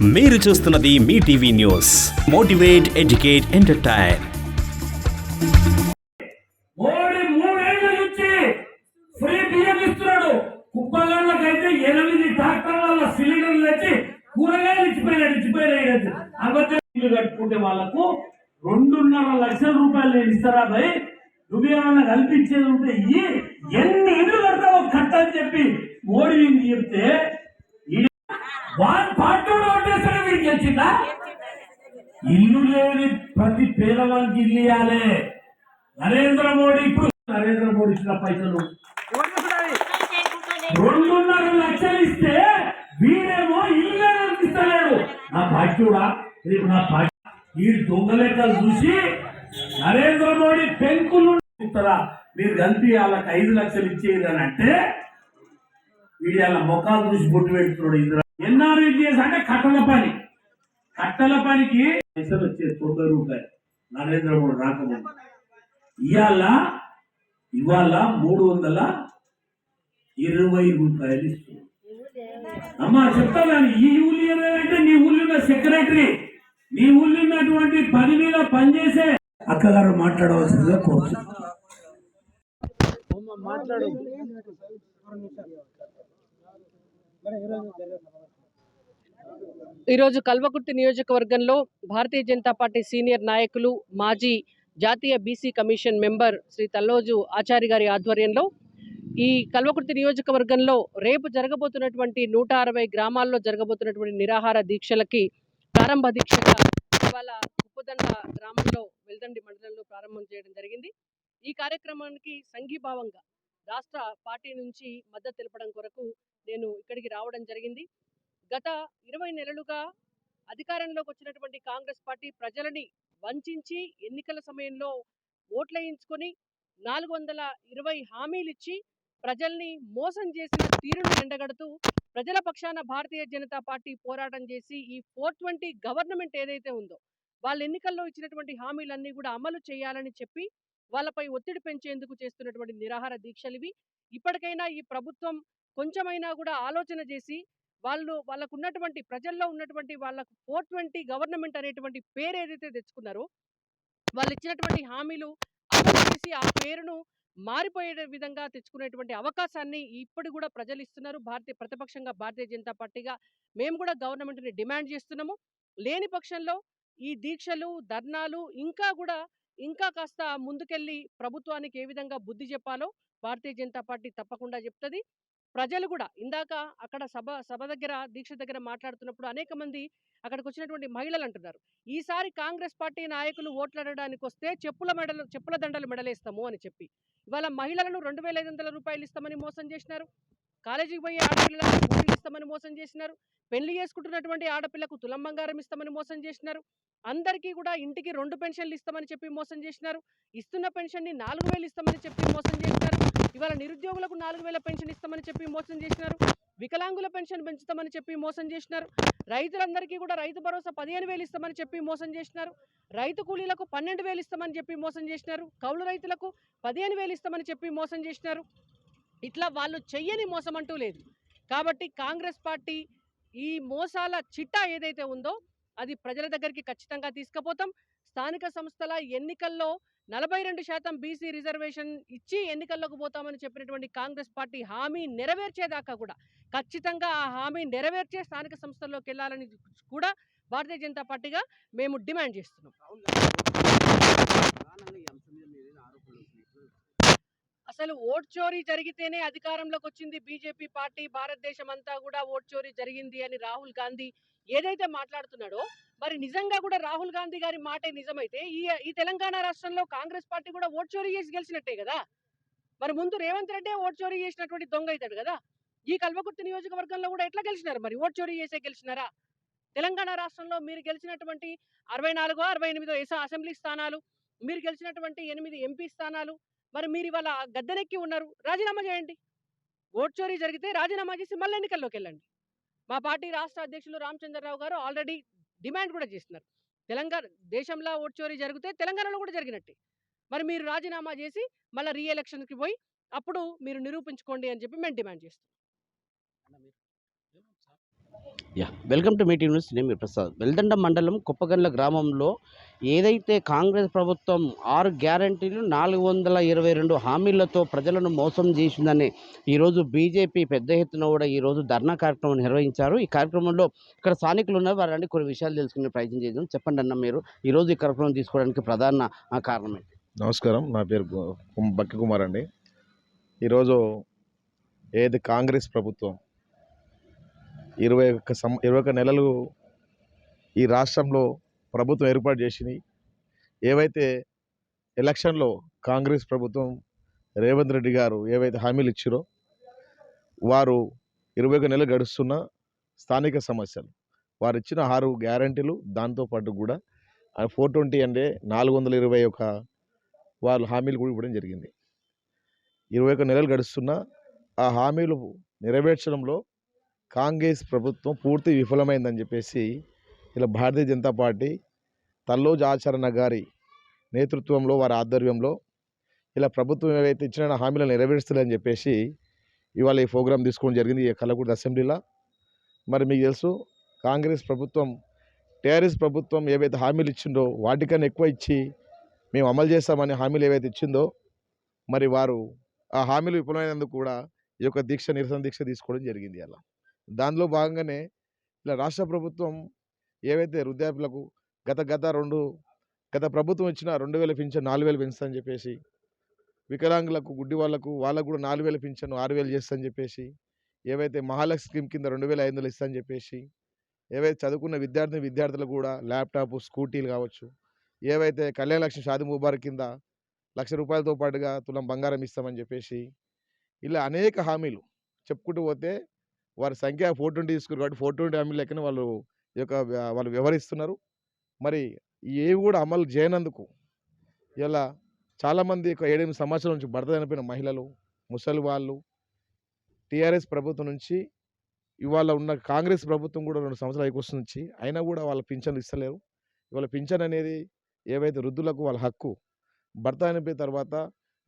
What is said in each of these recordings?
మీరు చూస్తున్నది మీ TV news. Motivate educate entertain. Modi మూడేళ్ళ నుంచి ఫ్రీ బియ్యం ఇస్తున్నాడు. కుప్పగాళ్ళకైతే ఎనిమిది ట్రాక్టర్ల సిలిండర్లు తెచ్చి కూరగాయలు ఇచ్చిపోయినాడు ఇచ్చిపోయినాడు అబద్ధం కట్టుకుంటే వాళ్ళకు రెండున్నర లక్షల రూపాయలు నేను ఇస్తారా భయ్? నువ్వేమన్నా కల్పించేది ఉంటే ఇయ్యి. ఎన్ని ఇల్లు కడతావో కట్టని చెప్పి మోడీ వీడికి చెప్తే ఓటేసాడు ఇల్లు లేని ప్రతి పేదవానికి ఇల్లు ఇవ్వాలి నరేంద్ర మోడీ ఇప్పుడు నరేంద్ర మోడీ ఇచ్చిన పైసలు. రెండున్నర లక్షలు ఇస్తే వీడేమో ఇల్లు ఇస్తలేడు నా భాగ్యుడా రేపు నా భాగ్య ఈ దొంగ చూసి నరేంద్ర మోడీ పెంకులు ఇస్తారా? మీరు కలిపి వాళ్ళకి ఐదు లక్షలు ఇచ్చేది అని అంటే వీడి వాళ్ళ ముఖాలు చూసి బొట్టు పెడుతున్నాడు ఇంద్ర. ఎన్ఆర్ఈజిఎస్ అంటే కట్టల పని. కట్టల పనికి పైసలు వచ్చేది తొంభై రూపాయలు. నరేంద్ర మోడీ రాకముందు. ఇవాళ ఇవాళ మూడు వందల ఇరవై రూపాయలు ఇస్తుంది అమ్మా చెప్తాను ఈ ఊళ్ళో అంటే నీ ఊళ్ళో సెక్రటరీ నీ ఊళ్ళో ఉన్నటువంటి పని మీద పనిచేసే అక్కగారు మాట్లాడవలసిందిగా కోరుతుంది ఈరోజు కల్వకుర్తి నియోజకవర్గంలో భారతీయ జనతా పార్టీ సీనియర్ నాయకులు మాజీ జాతీయ BC commission member Shri Talloju Achari గారి ఆధ్వర్యంలో ఈ కల్వకుర్తి నియోజకవర్గంలో రేపు జరగబోతున్నటువంటి నూట అరవై గ్రామాల్లో జరగబోతున్నటువంటి నిరాహార దీక్షలకి ప్రారంభ దీక్షగా ఇవాళ ఉప్పుదండ గ్రామంలో వెల్దండి మండలంలో ప్రారంభం చేయడం జరిగింది. ఈ కార్యక్రమానికి సంఘీభావంగా రాష్ట్ర పార్టీ నుంచి మద్దతు తెలపడం కొరకు నేను ఇక్కడికి రావడం జరిగింది. గత ఇరవై నెలలుగా అధికారంలోకి వచ్చినటువంటి కాంగ్రెస్ పార్టీ ప్రజలని వంచించి ఎన్నికల సమయంలో ఓట్లయించుకొని నాలుగు వందల ఇరవై హామీలు ఇచ్చి ప్రజల్ని మోసం చేసిన తీరును ఎండగడుతూ ప్రజల పక్షాన భారతీయ జనతా పార్టీ పోరాటం చేసి ఈ ఫోర్ ట్వంటీ గవర్నమెంట్ ఏదైతే ఉందో వాళ్ళ ఎన్నికల్లో ఇచ్చినటువంటి హామీలన్నీ కూడా అమలు చేయాలని చెప్పి వాళ్ళపై ఒత్తిడి పెంచేందుకు చేస్తున్నటువంటి నిరాహార దీక్షలు ఇవి ఇప్పటికైనా ఈ ప్రభుత్వం కొంచెమైనా కూడా ఆలోచన చేసి వాళ్ళు వాళ్ళకు ఉన్నటువంటి ప్రజల్లో ఉన్నటువంటి వాళ్ళకు ఫోర్ ట్వంటీ గవర్నమెంట్ అనేటువంటి పేరు ఏదైతే తెచ్చుకున్నారో వాళ్ళు ఇచ్చినటువంటి హామీలు అమలు చేసి ఆ పేరును మారిపోయే విధంగా తెచ్చుకునేటువంటి అవకాశాన్ని ఇప్పుడు కూడా ప్రజలు ఇస్తున్నారు. భారతీయ ప్రతిపక్షంగా భారతీయ జనతా పార్టీగా మేము కూడా గవర్నమెంట్ని డిమాండ్ చేస్తున్నాము. లేని పక్షంలో ఈ దీక్షలు ధర్నాలు ఇంకా కూడా ఇంకా కాస్త ముందుకెళ్ళి ప్రభుత్వానికి ఏ విధంగా బుద్ధి చెప్పాలో భారతీయ జనతా పార్టీ తప్పకుండా చెప్తుంది. ప్రజలు కూడా ఇందాక అక్కడ సభ సభ దగ్గర దీక్ష దగ్గర మాట్లాడుతున్నప్పుడు అనేక మంది అక్కడికి వచ్చినటువంటి మహిళలు అంటున్నారు. ఈసారి కాంగ్రెస్ పార్టీ నాయకులు ఓట్లాడడానికి వస్తే చెప్పుల మెడలు చెప్పుల దండలు మెడలేస్తాము అని చెప్పి. ఇవాళ మహిళలను రెండు వేల ఐదు వందల రూపాయలు ఇస్తామని మోసం చేసినారు. కాలేజీకి పోయే ఆడపిల్లలకు ఇస్తామని మోసం చేసినారు. పెళ్ళి చేసుకుంటున్నటువంటి ఆడపిల్లకు తులం బంగారం ఇస్తామని మోసం చేసినారు. అందరికీ కూడా ఇంటికి రెండు పెన్షన్లు ఇస్తామని చెప్పి మోసం చేసినారు. ఇస్తున్న పెన్షన్ని నాలుగు వేలు ఇస్తామని చెప్పి మోసం చేసినారు ఇవాళ నిరుద్యోగులకు నాలుగు వేల పెన్షన్ ఇస్తామని చెప్పి మోసం చేసినారు. వికలాంగుల పెన్షన్ పెంచుతామని చెప్పి మోసం చేసినారు. రైతులందరికీ కూడా రైతు భరోసా పదిహేను వేలు ఇస్తామని చెప్పి మోసం చేసినారు. రైతు కూలీలకు పన్నెండు వేలు ఇస్తామని చెప్పి మోసం చేసినారు. కౌలు రైతులకు పదిహేను వేలు ఇస్తామని చెప్పి మోసం చేసినారు. ఇట్లా వాళ్ళు చెయ్యని మోసం అంటూ లేదు. కాబట్టి కాంగ్రెస్ పార్టీ ఈ మోసాల చిట్టా ఏదైతే ఉందో అది ప్రజల దగ్గరికి ఖచ్చితంగా తీసుకుపోతాం. స్థానిక సంస్థల ఎన్నికల్లో నలభై రెండు శాతం బీసీ రిజర్వేషన్ ఇచ్చి ఎన్నికల్లోకి పోతామని చెప్పినటువంటి కాంగ్రెస్ పార్టీ హామీ నెరవేర్చేదాకా కూడా ఖచ్చితంగా ఆ హామీ నెరవేర్చే స్థానిక సంస్థల్లోకి వెళ్ళాలని కూడా భారతీయ జనతా పార్టీగా మేము డిమాండ్ చేస్తున్నాం. అసలు ఓట్ చోరీ జరిగితేనే అధికారంలోకి వచ్చింది బీజేపీ పార్టీ భారతదేశం అంతా కూడా ఓట్ చోరీ జరిగింది అని రాహుల్ గాంధీ ఏదైతే మాట్లాడుతున్నాడో మరి నిజంగా కూడా రాహుల్ గాంధీ గారి మాటే నిజమైతే ఈ ఈ తెలంగాణ రాష్ట్రంలో కాంగ్రెస్ పార్టీ కూడా ఓట్ చోరీ చేసి గెలిచినట్టే కదా? మరి ముందు రేవంత్ రెడ్డి ఓట్ చోరీ చేసినటువంటి దొంగ అవుతాడు కదా? ఈ కల్వకుర్తి నియోజకవర్గంలో కూడా ఎట్లా గెలిచినారు మరి? ఓట్ చోరీ చేసే గెలిచినారా? తెలంగాణ రాష్ట్రంలో మీరు గెలిచినటువంటి అరవై నాలుగో అరవై ఎనిమిదో అసెంబ్లీ స్థానాలు మీరు గెలిచినటువంటి ఎనిమిది ఎంపీ స్థానాలు మరి మీరు ఇవాళ గద్దెనెక్కి ఉన్నారు రాజీనామా చేయండి. ఓట్ చోరీ జరిగితే రాజీనామా చేసి మళ్ళీ ఎన్నికల్లోకి వెళ్ళండి మా పార్టీ రాష్ట్ర అధ్యక్షులు రామచంద్రరావు గారు ఆల్రెడీ డిమాండ్ కూడా చేస్తున్నారు. తెలంగాణ దేశంలో ఓట్ చోరీ జరిగితే తెలంగాణలో కూడా జరిగినట్టే. మరి మీరు రాజీనామా చేసి మళ్ళీ రీఎలక్షన్కి పోయి అప్పుడు మీరు నిరూపించుకోండి అని చెప్పి మేము డిమాండ్ చేస్తాం yeah. Welcome to meeting news. నేను ప్రసాద్. వెల్దండ మండలం కుప్పగండ్ల గ్రామంలో ఏదైతే కాంగ్రెస్ ప్రభుత్వం ఆరు గ్యారంటీలు నాలుగు వందల ఇరవై రెండు హామీలతో ప్రజలను మోసం చేసిందని ఈరోజు బీజేపీ పెద్ద ఎత్తున కూడా ఈరోజు ధర్నా కార్యక్రమం నిర్వహించారు. ఈ కార్యక్రమంలో ఇక్కడ స్థానికులు ఉన్నారు. వారండి కొన్ని విషయాలు తెలుసుకునే ప్రయత్నం చేద్దాం. చెప్పండి అన్న మీరు. ఈరోజు ఈ కార్యక్రమం తీసుకోవడానికి ప్రధాన ఆ, కారణం ఏంటి? నమస్కారం. నా పేరు బక్కి కుమార్ అండి. ఈరోజు ఏది కాంగ్రెస్ ప్రభుత్వం ఇరవై ఒక్క సం ఇరవై ఒక్క నెలలు ఈ రాష్ట్రంలో ప్రభుత్వం ఏర్పాటు చేసింది. ఏవైతే ఎలక్షన్లో కాంగ్రెస్ ప్రభుత్వం రేవంత్ రెడ్డి గారు ఏవైతే హామీలు ఇచ్చారో వారు ఇరవై ఒక నెలలు గడుస్తున్న స్థానిక సమస్యలు. వారు ఇచ్చిన ఆరు గ్యారంటీలు దాంతోపాటు కూడా ఫోర్ ట్వంటీ అంటే నాలుగు వందల ఇరవై ఒక వాళ్ళు హామీలు కూడా ఇవ్వడం జరిగింది. ఇరవై ఒక నెలలు గడుస్తున్న ఆ హామీలు నెరవేర్చడంలో కాంగ్రెస్ ప్రభుత్వం పూర్తి విఫలమైందని చెప్పేసి ఇలా భారతీయ జనతా పార్టీ తల్లోజు ఆచరణ గారి నేతృత్వంలో వారి ఆధ్వర్యంలో ఇలా ప్రభుత్వం ఏవైతే ఇచ్చిన హామీలను నెరవేరుస్తుందని చెప్పేసి ఇవాళ ఈ ప్రోగ్రాం తీసుకోవడం జరిగింది ఈ కల్లకూడదు అసెంబ్లీలో. మరి మీకు తెలుసు కాంగ్రెస్ ప్రభుత్వం టీఆర్ఎస్ ప్రభుత్వం ఏవైతే హామీలు ఇచ్చిందో వాటికన్నా ఎక్కువ ఇచ్చి మేము అమలు చేస్తామని హామీలు ఏవైతే ఇచ్చిందో మరి వారు ఆ హామీలు విఫలమైనందుకు కూడా ఈ యొక్క దీక్ష నిరసన దీక్ష తీసుకోవడం జరిగింది అలా దానిలో భాగంగానే ఇలా రాష్ట్ర ప్రభుత్వం ఏవైతే వృద్ధాప్యులకు గత గత రెండు గత ప్రభుత్వం ఇచ్చిన రెండు వేల పింఛన్ నాలుగు వేలు పెంచుతామని చెప్పేసి వికలాంగులకు గుడ్డి వాళ్ళకు వాళ్ళకు కూడా నాలుగు వేల పింఛను ఆరు వేలు చేస్తామని చెప్పేసి ఏవైతే మహాలక్ష్మి స్కీమ్ కింద రెండు వేల ఐదు వందలు ఇస్తాని చెప్పేసి ఏవైతే చదువుకున్న విద్యార్థి విద్యార్థులకు కూడా ల్యాప్టాప్ స్కూటీలు కావచ్చు ఏవైతే కళ్యాణ లక్ష్మి షాది ముబారక్ కింద లక్ష రూపాయలతో పాటుగా తులం బంగారం ఇస్తామని చెప్పేసి ఇలా అనేక హామీలు చెప్పుకుంటూ పోతే వారి సంఖ్య ఫోర్ ట్వంటీ తీసుకున్నారు కాబట్టి ఫోర్ ట్వంటీ హామీ లెక్కన వాళ్ళు ఈ యొక్క వాళ్ళు వ్యవహరిస్తున్నారు మరి ఏవి కూడా అమలు చేయనందుకు ఇలా చాలామంది ఒక ఏడెనిమిది సంవత్సరాల నుంచి భర్త చనిపోయిన మహిళలు ముసలి వాళ్ళు టీఆర్ఎస్ ప్రభుత్వం నుంచి ఇవాళ ఉన్న కాంగ్రెస్ ప్రభుత్వం కూడా రెండు సంవత్సరాలు అయిపోతుంది నుంచి అయినా కూడా వాళ్ళ పింఛన్లు ఇస్తలేరు. ఇవాళ పింఛన్ అనేది ఏవైతే వృద్ధులకు వాళ్ళ హక్కు భర్త చనిపోయిన తర్వాత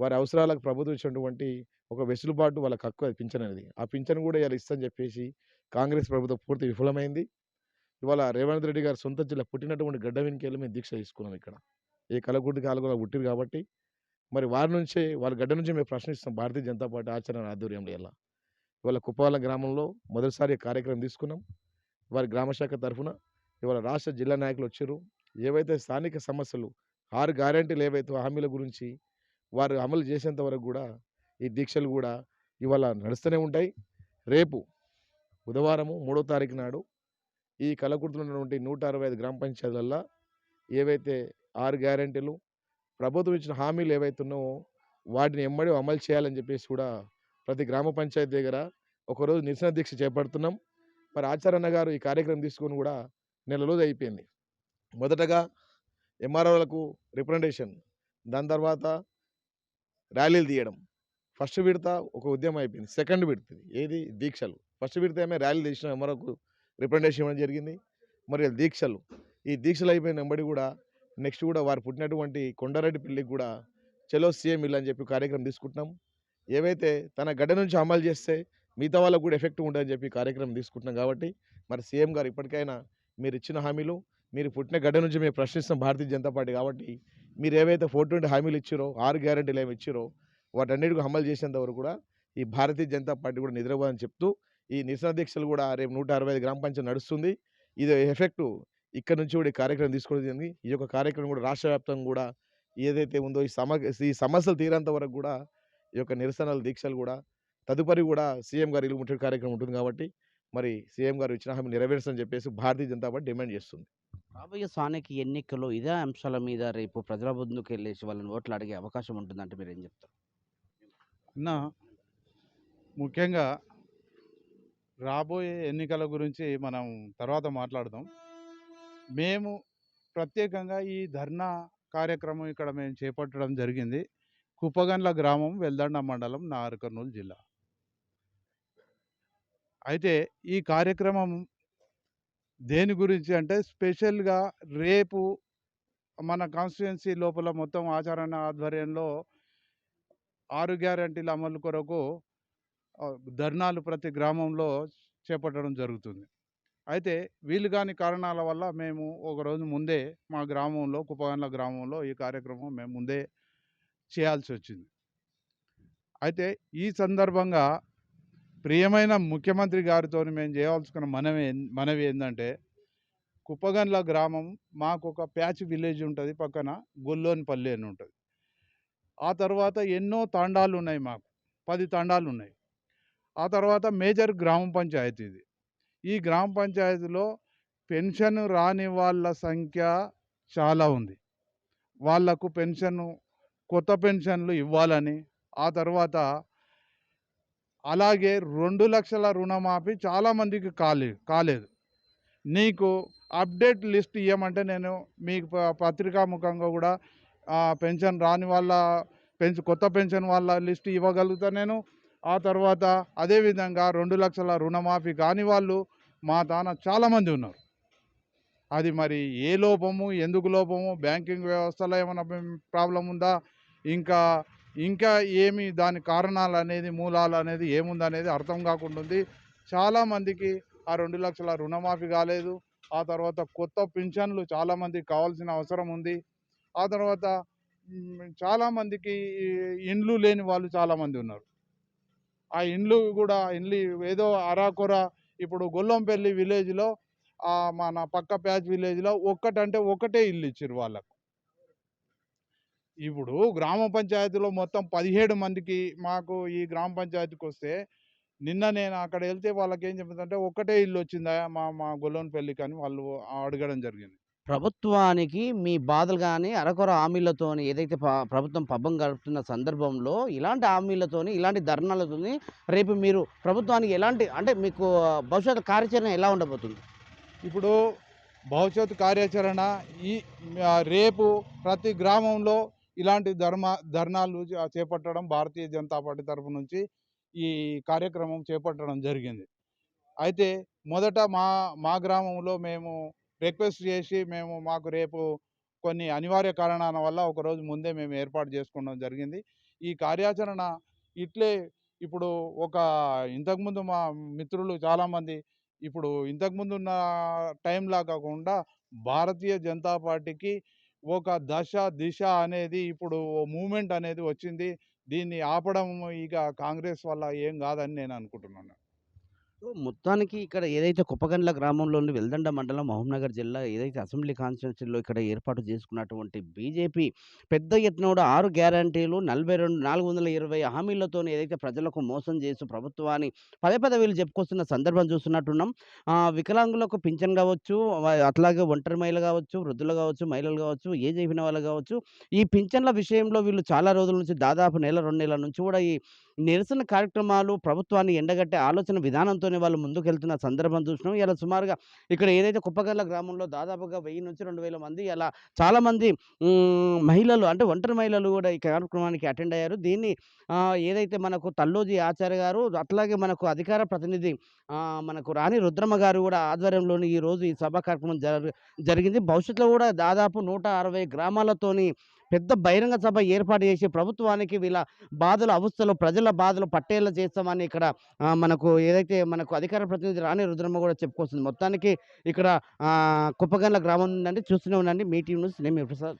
వారి అవసరాలకు ప్రభుత్వం ఇచ్చినటువంటి ఒక వెసులుబాటు వాళ్ళకి హక్కు అది పింఛన్ అనేది. ఆ పింఛన్ కూడా ఇలా ఇస్తని చెప్పేసి కాంగ్రెస్ ప్రభుత్వం పూర్తి విఫలమైంది. ఇవాళ రేవంత్ రెడ్డి గారు సొంత జిల్లా పుట్టినటువంటి గడ్డ వెనుకెళ్ళి మేము దీక్ష తీసుకున్నాం ఇక్కడ. ఈ కలకుర్తి కాలుగా పుట్టిరు కాబట్టి. మరి వారి నుంచే వాళ్ళ గడ్డ నుంచి మేము ప్రశ్నిస్తాం భారతీయ జనతా పార్టీ ఆచరణ ఆధ్వర్యంలో ఎలా. ఇవాళ కుప్పవాల గ్రామంలో మొదటిసారి కార్యక్రమం తీసుకున్నాం. వారి గ్రామశాఖ తరఫున ఇవాళ రాష్ట్ర జిల్లా నాయకులు వచ్చారు. ఏవైతే స్థానిక సమస్యలు ఆరు గ్యారంటీలు ఏవైతే హామీల గురించి వారు అమలు చేసేంత వరకు కూడా ఈ దీక్షలు కూడా ఇవాళ నడుస్తూనే ఉంటాయి. రేపు బుధవారము మూడో తారీఖు నాడు ఈ కలకుర్తులు ఉన్నటువంటి నూట అరవై ఐదు గ్రామ పంచాయతీలల్లో ఏవైతే ఆరు గ్యారంటీలు ప్రభుత్వం ఇచ్చిన హామీలు ఏవైతే ఉన్నావో వాటిని ఎమ్మడి అమలు చేయాలని చెప్పేసి కూడా ప్రతి గ్రామ పంచాయతీ దగ్గర ఒకరోజు నిరసన దీక్ష చేపడుతున్నాం. మరి ఆచారణ గారు ఈ కార్యక్రమం తీసుకొని కూడా నెల రోజు అయిపోయింది. మొదటగా ఎంఆర్ఓలకు రిప్రజెంటేషన్ దాని తర్వాత ర్యాలీలు తీయడం. ఫస్ట్ విడత ఒక ఉద్యమం అయిపోయింది. సెకండ్ విడతది. ఏది? దీక్షలు. ఫస్ట్ విడత ఏమే? ర్యాలీ తీసిన. ఎంఆర్ఓకు రిప్రజెంటేషన్ ఇవ్వడం జరిగింది. మరి దీక్షలు. ఈ దీక్షలు అయిపోయిన వెంబడి కూడా నెక్స్ట్ కూడా వారు పుట్టినటువంటి కొండారెడ్డి పెళ్ళికి కూడా చలో సీఎం ఇల్లు అని చెప్పి కార్యక్రమం తీసుకుంటున్నాం. ఏవైతే తన గడ్డ నుంచి అమలు చేస్తే మిగతా వాళ్ళకు కూడా ఎఫెక్ట్ ఉంటుందని చెప్పి కార్యక్రమం తీసుకుంటున్నాం కాబట్టి మరి సీఎం గారు ఇప్పటికైనా మీరు ఇచ్చిన హామీలు మీరు పుట్టిన గడ్డ నుంచి మేము ప్రశ్నిస్తాం భారతీయ జనతా పార్టీ కాబట్టి మీరు ఏవైతే ఫోర్ ట్వంటీ హామీలు ఇచ్చారో ఆరు గ్యారెంటీలు ఏమి ఇచ్చారో వాటన్నిటికీ అమలు చేసేంత వరకు కూడా ఈ భారతీయ జనతా పార్టీ కూడా నిద్రపోదని చెప్తూ ఈ నిరసన దీక్షలు కూడా రేపు నూట అరవై ఐదు గ్రామ పంచాయతీ నడుస్తుంది. ఇది ఎఫెక్టు ఇక్కడ నుంచి కూడా ఈ కార్యక్రమం తీసుకోవడం ఈ యొక్క కార్యక్రమం కూడా రాష్ట్ర కూడా ఏదైతే ఉందో ఈ సమ ఈ సమస్యలు తీరేంత వరకు కూడా ఈ యొక్క నిరసనలు దీక్షలు కూడా తదుపరి కూడా సీఎం గారు ఇల్లు ముట్టడి కార్యక్రమం ఉంటుంది కాబట్టి మరి సీఎం గారు ఇచ్చిన హామీ నెరవేర్చని చెప్పేసి భారతీయ జనతా పార్టీ డిమాండ్ చేస్తుంది. రాబోయే స్థానిక ఎన్నికల్లో ఇదే అంశాల మీద రేపు ప్రజల ముందుకు వెళ్ళేసి వాళ్ళని ఓట్లు అడిగే అవకాశం ఉంటుందంటే మీరు ఏం చెప్తారు? అన్న ముఖ్యంగా రాబోయే ఎన్నికల గురించి మనం తర్వాత మాట్లాడదాం. మేము ప్రత్యేకంగా ఈ ధర్నా కార్యక్రమం ఇక్కడ మేము చేపట్టడం జరిగింది. కుప్పగండ్ల గ్రామం వెల్దండ మండలం నాగర్ కర్నూలు జిల్లా. అయితే ఈ కార్యక్రమం దేని గురించి అంటే స్పెషల్గా రేపు మన కాన్స్టిట్యున్సీ లోపల మొత్తం ఆచరణ ఆధ్వర్యంలో ఆరు గ్యారంటీల అమలు కొరకు ధర్నాలు ప్రతి గ్రామంలో చేపట్టడం జరుగుతుంది. అయితే వీలు కాని కారణాల వల్ల మేము ఒకరోజు ముందే మా గ్రామంలో కుప్పగండ్ల గ్రామంలో ఈ కార్యక్రమం మేము ముందే చేయాల్సి వచ్చింది. అయితే ఈ సందర్భంగా ప్రియమైన ముఖ్యమంత్రి గారితో మేము చేయవలసిన మనవి మనవి ఏంటంటే కుప్పగండ్ల గ్రామం మాకు ఒక ప్యాచ్ విలేజ్ ఉంటుంది పక్కన గొల్లోనిపల్లి అని ఉంటుంది. ఆ తర్వాత ఎన్నో తాండాలు ఉన్నాయి మాకు పది తాండాలు ఉన్నాయి ఆ తర్వాత మేజర్ గ్రామ పంచాయతీ ఇది. ఈ గ్రామ పంచాయతీలో పెన్షన్ రాని వాళ్ళ సంఖ్య చాలా ఉంది. వాళ్ళకు పెన్షన్ కొత్త పెన్షన్లు ఇవ్వాలని ఆ తర్వాత అలాగే రెండు లక్షల రుణమాఫీ చాలామందికి కాలే కాలేదు. నీకు అప్డేట్ లిస్ట్ ఇవ్వమంటే నేను మీకు ప- పత్రికాముఖంగా కూడా పెన్షన్ రాని వాళ్ళ పెన్షన్ కొత్త పెన్షన్ వాళ్ళ లిస్ట్ ఇవ్వగలుగుతా నేను. ఆ తర్వాత అదేవిధంగా రెండు లక్షల రుణమాఫీ కాని వాళ్ళు మా తాన చాలామంది ఉన్నారు. అది మరి ఏ లోపము ఎందుకు లోపము బ్యాంకింగ్ వ్యవస్థలో ఏమైనా ప్రాబ్లం ఉందా? ఇంకా ఇంకా ఏమి దాని కారణాలు అనేది మూలాలు అనేది ఏముందనేది అర్థం కాకుండా ఉంది చాలామందికి ఆ రెండు లక్షల రుణమాఫీ కాలేదు. ఆ తర్వాత కొత్త పింఛన్లు చాలామందికి కావాల్సిన అవసరం ఉంది. ఆ తర్వాత చాలామందికి ఇండ్లు లేని వాళ్ళు చాలామంది ఉన్నారు. ఆ ఇండ్లు కూడా ఇండ్లు ఏదో అరాకొర ఇప్పుడు గొల్లంపల్లి విలేజ్లో మన పక్క ప్యాచ్ విలేజ్లో ఒక్కటంటే ఒకటే ఇల్లు ఇచ్చారు వాళ్ళకు. ఇప్పుడు గ్రామ పంచాయతీలో మొత్తం పదిహేడు మందికి మాకు ఈ గ్రామ పంచాయతీకి వస్తే నిన్న నేను అక్కడ వెళ్తే వాళ్ళకి ఏం చెప్తుందంటే ఒకటే ఇల్లు వచ్చిందా మా మా గొల్లంపల్లికి అని వాళ్ళు అడగడం జరిగింది. ప్రభుత్వానికి మీ బాధలు కానీ అరకొర హామీలతోని ఏదైతే ప్రభుత్వం పబ్బం గడుపుతున్న సందర్భంలో ఇలాంటి హామీలతోని ఇలాంటి ధర్నాలతోని రేపు మీరు ప్రభుత్వానికి ఎలాంటి అంటే మీకు భవిష్యత్తు కార్యాచరణ ఎలా ఉండబోతుంది? ఇప్పుడు భవిష్యత్ కార్యాచరణ ఈ రేపు ప్రతి గ్రామంలో ఇలాంటి ధర్మ ధర్నాలు చేపట్టడం భారతీయ జనతా పార్టీ తరపు నుంచి ఈ కార్యక్రమం చేపట్టడం జరిగింది. అయితే మొదట మా మా గ్రామంలో మేము రిక్వెస్ట్ చేసి మేము మాకు రేపు కొన్ని అనివార్య కారణాల వల్ల ఒకరోజు ముందే మేము ఏర్పాటు చేసుకోవడం జరిగింది. ఈ కార్యాచరణ ఇట్లే ఇప్పుడు ఒక ఇంతకుముందు మా మిత్రులు చాలామంది ఇప్పుడు ఇంతకుముందు ఉన్న టైంలా కాకుండా భారతీయ జనతా పార్టీకి ఒక దశ దిశ అనేది ఇప్పుడు మూమెంట్ అనేది వచ్చింది. దీన్ని ఆపడం ఇక కాంగ్రెస్ వల్ల ఏం కాదని నేను అనుకుంటున్నాను. సో మొత్తానికి ఇక్కడ ఏదైతే కుప్పగండ్ల గ్రామంలోని వెల్దండ మండలం మహబూబ్నగర్ జిల్లా ఏదైతే అసెంబ్లీ కాన్స్టిట్యున్సీలో ఇక్కడ ఏర్పాటు చేసుకున్నటువంటి బీజేపీ పెద్ద ఎత్తున కూడా ఆరు గ్యారంటీలు నలభై రెండు నాలుగు వందల ఇరవై హామీలతో ఏదైతే ప్రజలకు మోసం చేసి ప్రభుత్వాన్ని పదే పదే వీళ్ళు చెప్పుకొస్తున్న సందర్భం చూస్తున్నట్టున్నాం. వికలాంగులకు పింఛన్ కావచ్చు అట్లాగే ఒంటరి మహిళలు కావచ్చు వృద్ధులు కావచ్చు మహిళలు కావచ్చు ఏజ్ అయిపోయిన వాళ్ళు కావచ్చు ఈ పింఛన్ల విషయంలో వీళ్ళు చాలా రోజుల నుంచి దాదాపు నెల రెండు నెలల నుంచి కూడా ఈ నిరసన కార్యక్రమాలు ప్రభుత్వాన్ని ఎండగట్టే ఆలోచన విధానంతోనే వాళ్ళు ముందుకెళ్తున్న సందర్భం చూసినాం. ఇలా సుమారుగా ఇక్కడ ఏదైతే కుప్పగల్ల గ్రామంలో దాదాపుగా వెయ్యి నుంచి రెండు వేల మంది అలా చాలామంది మహిళలు అంటే ఒంటరి మహిళలు కూడా ఈ కార్యక్రమానికి అటెండ్ అయ్యారు. దీన్ని ఏదైతే మనకు తల్లోజీ ఆచార్య గారు అట్లాగే మనకు అధికార ప్రతినిధి మనకు రాణి రుద్రమ్మ గారు కూడా ఆధ్వర్యంలోని ఈ రోజు ఈ సభా కార్యక్రమం జరిగింది. భవిష్యత్తులో కూడా దాదాపు నూట అరవై గ్రామాలతోని పెద్ద బహిరంగ సభ ఏర్పాటు చేసి ప్రభుత్వానికి వీళ్ళ బాధలు అవస్థలు ప్రజల బాధలు పట్టేలా చేస్తామని ఇక్కడ మనకు ఏదైతే మనకు అధికార ప్రతినిధి రాణి రుద్రమ్మ కూడా చెప్పుకొస్తుంది. మొత్తానికి ఇక్కడ కుప్పగండ్ల గ్రామం నుండి చూస్తూనే ఉండండి. మీ టీం నేను ప్రసాద్.